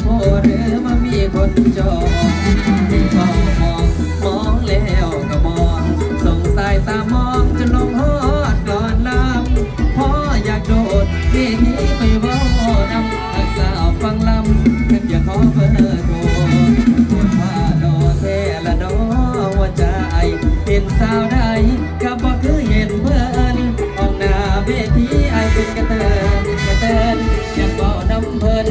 โพหรือมามีคนจองที่เฝ้ามองมองแล้วก็มองส่งสายตามองจนลงหอดก่อนลำพ่ออยากโดดเวทีไปว่านำทักสาวฟังลำเพิ่นอยากขอเบอร์โทรเพิ่นว่าดอแท้ละดอหัวใจเป็นสาวได้ก็บอกคือเห็นเพิ่นออกหน้าเวทีไอเป็นกระเตินกระเตินอยากบอกน้ำเพิ่น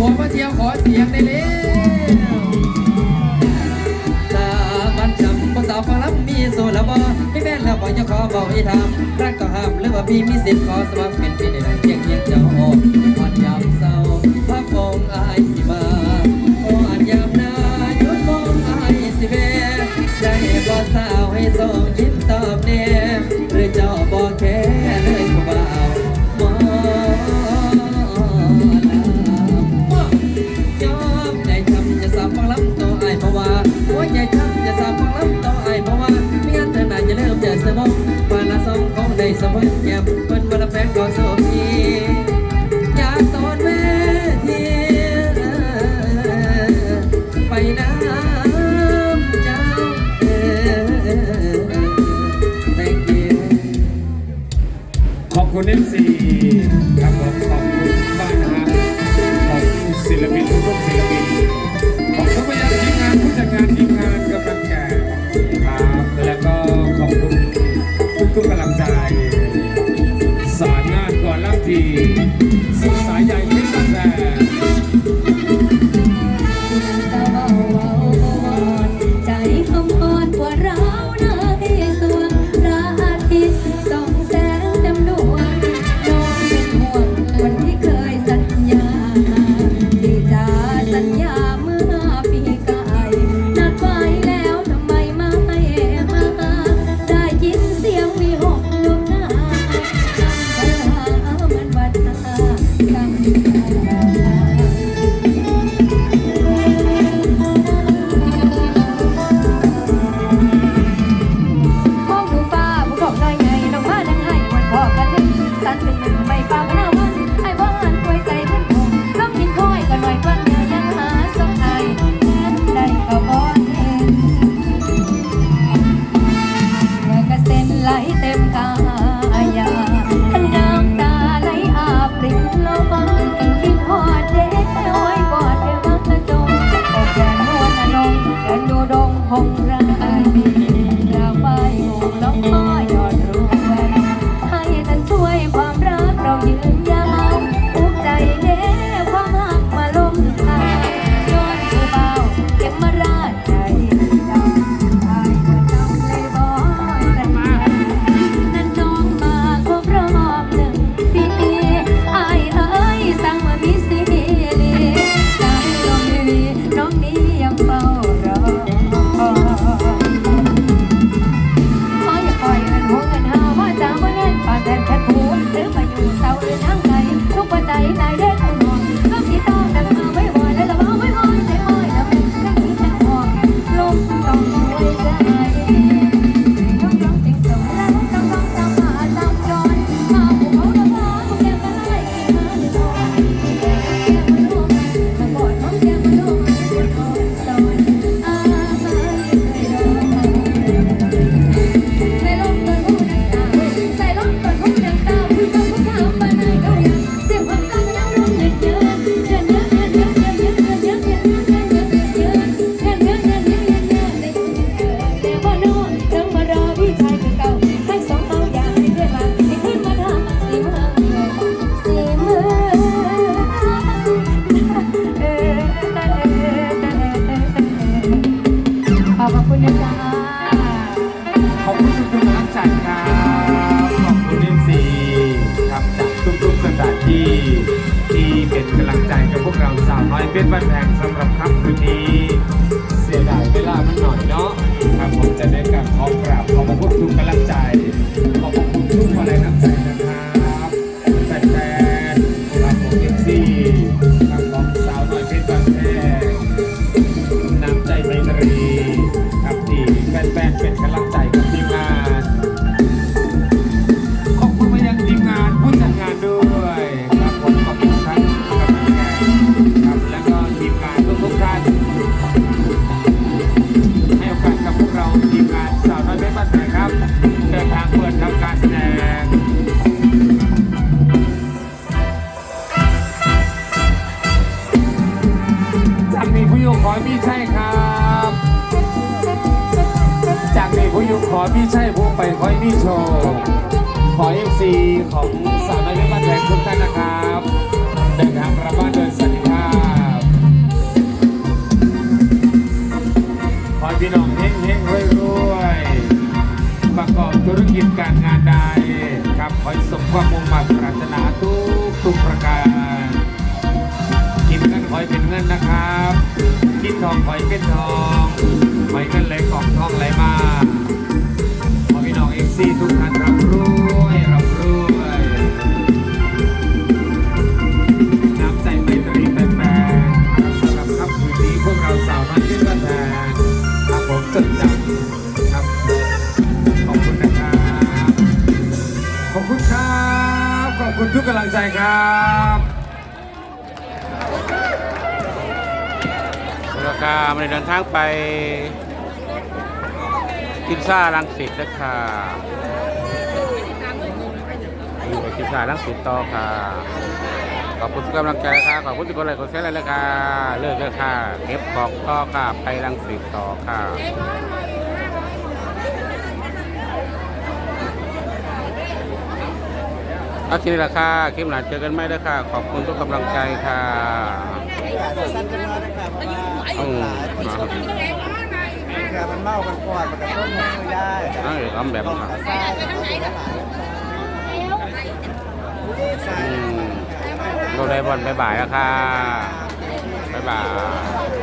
ผมมาเที่ยวขอเสียงได้แล้วตาบันจำภาษาฟังรับมีโซลบอไม่แม่ล้วอจะขอบอกให้ทำรกก็ห้ามหรือว่าพี่มีสิทธิ์ขอสมัครเป็นพี่ในนั้นเพียงเพียงเจ้าออกผ่อนยามเศร้าพักมองอายสิมาอ่อนยามนายุดมองอายสิเวได้บอสาวให้ทรงยิ้ม คุณเอฟซีครับขอบคุณบ้านนะครับขอบคุณศิลปินทุกศิลปินขอบคุณพยานทีมงานผู้จัดการที เป็นวันแพงสำหรับค่ำคืนนี้ เสียดายเวลามันหน่อยเนาะครับผมจะได้การขอกราบขอบพระคุณกกำลังใจ ขอบคุณทุกอะไรนะ ไปคอยพี่โชว์ขอเอฟซีของสาวน้อยเพชรบ้านแพงทุกท่านนะครับเดินทางกลับบ้านโดยสวัสดิภาพขอพี่น้องเฮงเฮงรวยรวยประกอบธุรกิจการงานใดครับขอสมความมุ่งมั่นปรารถนาทุกทุกประการกินเงินขอให้เป็นเงินนะครับคิดทองขอให้เป็นทองขอให้เงินไหลกล่องทองไหลมา ครับ ขอบคุณนะครับ ขอบคุณครับ ขอบคุณทุกกำลังใจครับราคามันเดินทางไปกินซ่าลังสิตนะคะอยู่ไปกินซ่าลังสิตต่อค่ะขอบคุณทุกกำลังใจค่ะขอบคุณทุกคนเลยกดแชร์เลยเลยค่ะเลิกเลยค่ะเก็บของต่อค่ะไปลังสิตต่อค่ะ เอาทีนี้ละค่ะคลิปหน้าเจอกันไหมเด้ค่ะ ขอบคุณทุกกำลังใจค่ะสั้นกันมาได้ค่ะเพราะว่าอืมเรือมันเมามันปอดมันกระต้นไม่ได้เอาอีกคำแบบต้องค่ะกระซ่าต้องกระหลายใช่อืมโดเรบอนบายบายแล้วค่ะบายบาย